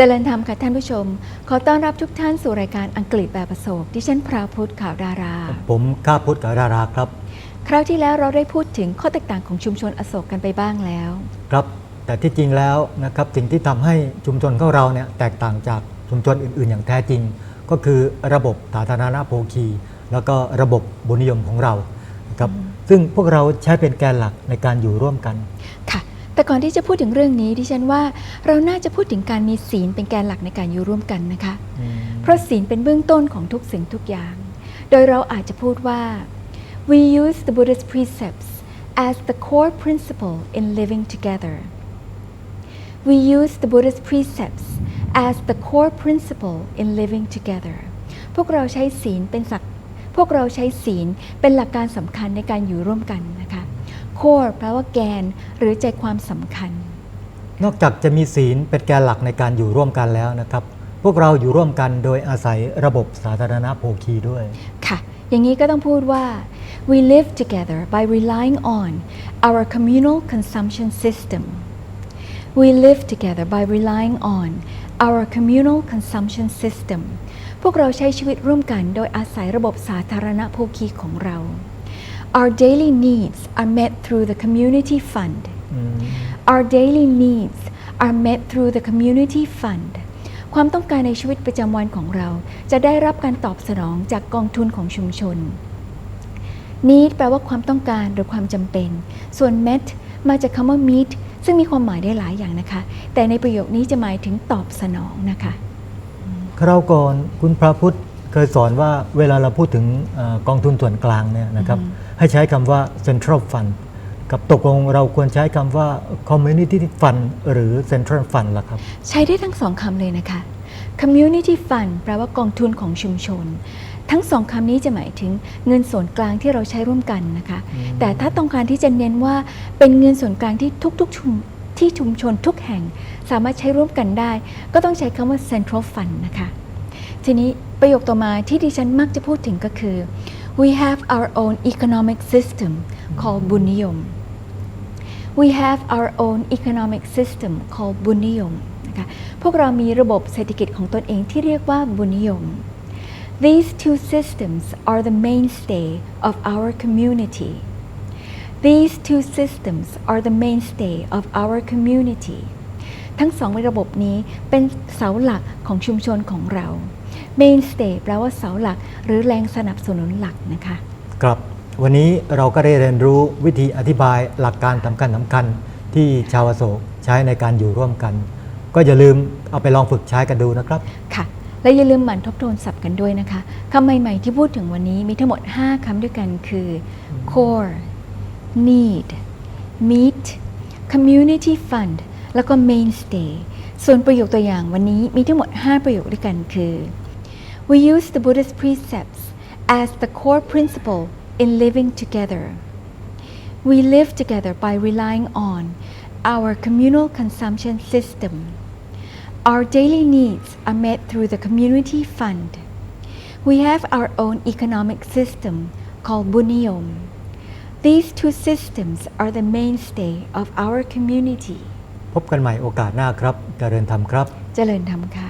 เจริญธรรมค่ะท่านผู้ชม ขอต้อนรับทุกท่านสู่รายการอังกฤษแบบประสบดิฉันพราวพุทธข่าวดารา ผมข้าพุทธกับดาราครับ คราวที่แล้วเราได้พูดถึงข้อแตกต่างของชุมชนอโศกกันไปบ้างแล้ว ครับแต่ที่จริงแล้วนะครับสิ่งที่ทำให้ชุมชนของเราเนี่ยแตกต่างจากชุมชนอื่น ๆ อย่างแท้จริง ก็คือระบบสาธารณโภคี แล้วก็ระบบบุญนิยมของเรานะครับซึ่งพวกเราใช้เป็นแกนหลักในการอยู่ร่วมกันค่ะ แต่ก่อนที่จะพูดถึงเรื่องนี้ดิฉันว่าเราน่าจะพูดถึงการมีศีลเป็นแกนหลักในการอยู่ร่วมกันนะคะ เพราะศีลเป็นเบื้องต้นของทุกสิ่งทุกอย่าง โดยเราอาจจะพูดว่า we use the Buddhist precepts as the core principle in living together we use the Buddhist precepts as the core principle in living together พวกเราใช้ศีลเป็นสักพวกเราใช้ศีลเป็นหลักการสำคัญในการอยู่ร่วมกันนะคะ core แปลว่าแกน หรือใจความสำคัญ นอกจากจะมีศีลเป็นแกนหลักในการอยู่ร่วมกันแล้วนะครับ พวกเราอยู่ร่วมกันโดยอาศัยระบบสาธารณโภคีด้วย ค่ะ อย่างนี้ก็ต้องพูดว่า we live together by relying on our communal consumption system we live together by relying on our communal consumption system พวกเราใช้ชีวิตร่วมกันโดยอาศัยระบบสาธารณโภคีของเรา our daily needs are met through the community fund Our daily needs are met through the community fund ความต้องการในชีวิตประจำวันของเรา จะได้รับการตอบสนองจากกองทุนของชุมชน need แปลว่าความต้องการหรือความจำเป็น ส่วน met มาจากคำว่า meet ซึ่งมีความหมายได้หลายอย่างนะคะ แต่ในประโยคนี้จะหมายถึงตอบสนองนะคะคราวก่อนคุณพระพุทธเคยสอนว่าเวลาเราพูดถึงเออกองทุนส่วนกลางเนี่ยนะครับ ให้ใช้คำว่า central fund กับตกลงเราควรใช้คำว่า community fund หรือ central fund ล่ะครับ ใช้ได้ทั้งสองคำเลยนะคะ community fund แปลว่ากองทุนของชุมชน ทั้งสองคำนี้จะหมายถึงเงินส่วนกลางที่เราใช้ร่วมกันนะคะ แต่ถ้าต้องการที่จะเน้นว่าเป็นเงินส่วนกลางที่ทุกๆชุมที่ชุมชนทุกแห่งสามารถใช้ร่วมกันได้ ก็ต้องใช้คำว่า central fund นะคะ ทีนี้ประโยคต่อมาที่ดิฉันมักจะพูดถึงก็คือ we have our own economic system called บุญนิยม we have our own economic system called บุญนิยมนะคะ พวกเรามีระบบเศรษฐกิจของตนเองที่เรียกว่าบุญนิยม These two systems are the mainstay of our community. These two systems are the mainstay of our community. ทั้งสองระบบนี้เป็นเสาหลักของชุมชนของเรา mainstay แปลว่าเสาหลัก หรือแรงสนับสนุนหลักนะคะ ครับ วันนี้เราก็ได้เรียนรู้วิธีอธิบายหลักการสำคัญสำคัญๆที่ชาวอโศกใช้ในการอยู่ร่วมกัน ก็อย่าลืมเอาไปลองฝึกใช้กันดูนะครับ ค่ะ และอย่าลืมหมั่นทบทวนศัพท์กันด้วยนะคะคำใหม่ๆที่พูดถึงวันนี้มีทั้งหมด 5คำด้วยกันคือ core need meet community fund แล้วก็ mainstay ส่วนประโยคตัวอย่างวันนี้มีทั้งหมด 5 ประโยคด้วยกันคือ we use the Buddhist precepts as the core principle in living together we live together by relying on our communal consumption system Our daily needs are met through the community fund. We have our own economic system called Buniyom. These two systems are the mainstay of our community. พบกันใหม่โอกาสหน้าครับ เจริญธรรมครับ เจริญธรรมค่ะ